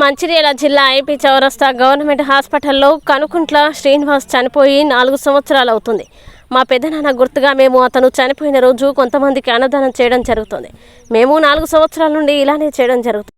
మంచిర్యాల జిల్లా ఐపీ చౌరస్తా గవర్నమెంట్ హాస్పిటల్లో కనుకుంట్ల శ్రీనివాస్ చనిపోయి నాలుగు సంవత్సరాలు అవుతుంది. మా పెద్దనాన్న గుర్తుగా మేము అతను చనిపోయిన రోజు కొంతమందికి అన్నదానం చేయడం జరుగుతుంది. మేము నాలుగు సంవత్సరాల నుండి ఇలానే చేయడం జరుగుతుంది.